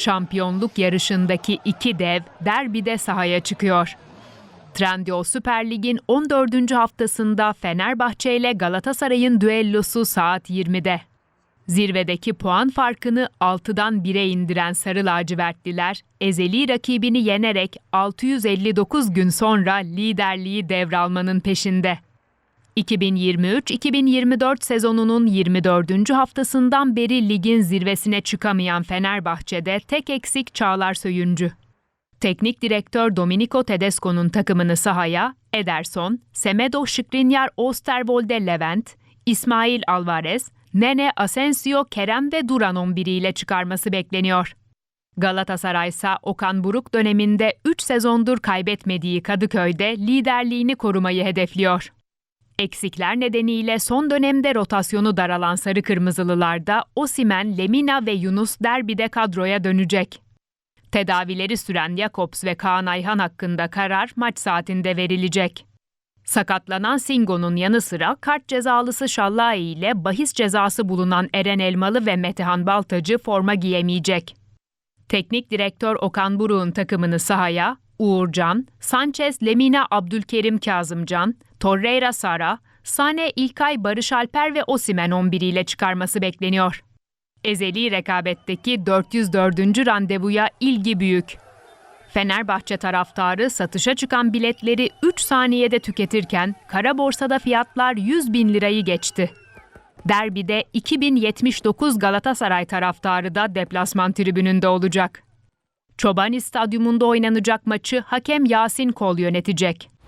Şampiyonluk yarışındaki iki dev derbide sahaya çıkıyor. Trendyol Süper Lig'in 14. haftasında Fenerbahçe ile Galatasaray'ın düellosu saat 20'de. Zirvedeki puan farkını 6'dan 1'e indiren Sarı Lacivertliler, ezeli rakibini yenerek 659 gün sonra liderliği devralmanın peşinde. 2023-2024 sezonunun 24. haftasından beri ligin zirvesine çıkamayan Fenerbahçe'de tek eksik Çağlar Söyüncü. Teknik direktör Domenico Tedesco'nun takımını sahaya Ederson, Semedo Skriniar Osterwolde Levent, İsmail Alvarez, Nene Asensio, Kerem ve Duran 11 ile çıkarması bekleniyor. Galatasaray ise Okan Buruk döneminde 3 sezondur kaybetmediği Kadıköy'de liderliğini korumayı hedefliyor. Eksikler nedeniyle son dönemde rotasyonu daralan Sarı Kırmızılılarda Osimen, Lemina ve Yunus derbide kadroya dönecek. Tedavileri süren Jakobs ve Kaan Ayhan hakkında karar maç saatinde verilecek. Sakatlanan Singo'nun yanı sıra kart cezalısı Şallai ile bahis cezası bulunan Eren Elmalı ve Metehan Baltacı forma giyemeyecek. Teknik direktör Okan Buruk'un takımını sahaya Uğurcan, Sanchez, Lemina, Abdülkerim Kazımcan, Torreira Sara, Sane, İlkay, Barış Alper ve Osimen 11 ile çıkarması bekleniyor. Ezeli rekabetteki 404. randevuya ilgi büyük. Fenerbahçe taraftarı satışa çıkan biletleri 3 saniyede tüketirken kara borsada fiyatlar 100 bin lirayı geçti. Derbide 2079 Galatasaray taraftarı da deplasman tribününde olacak. Çobani Stadyumunda oynanacak maçı hakem Yasin Kol yönetecek.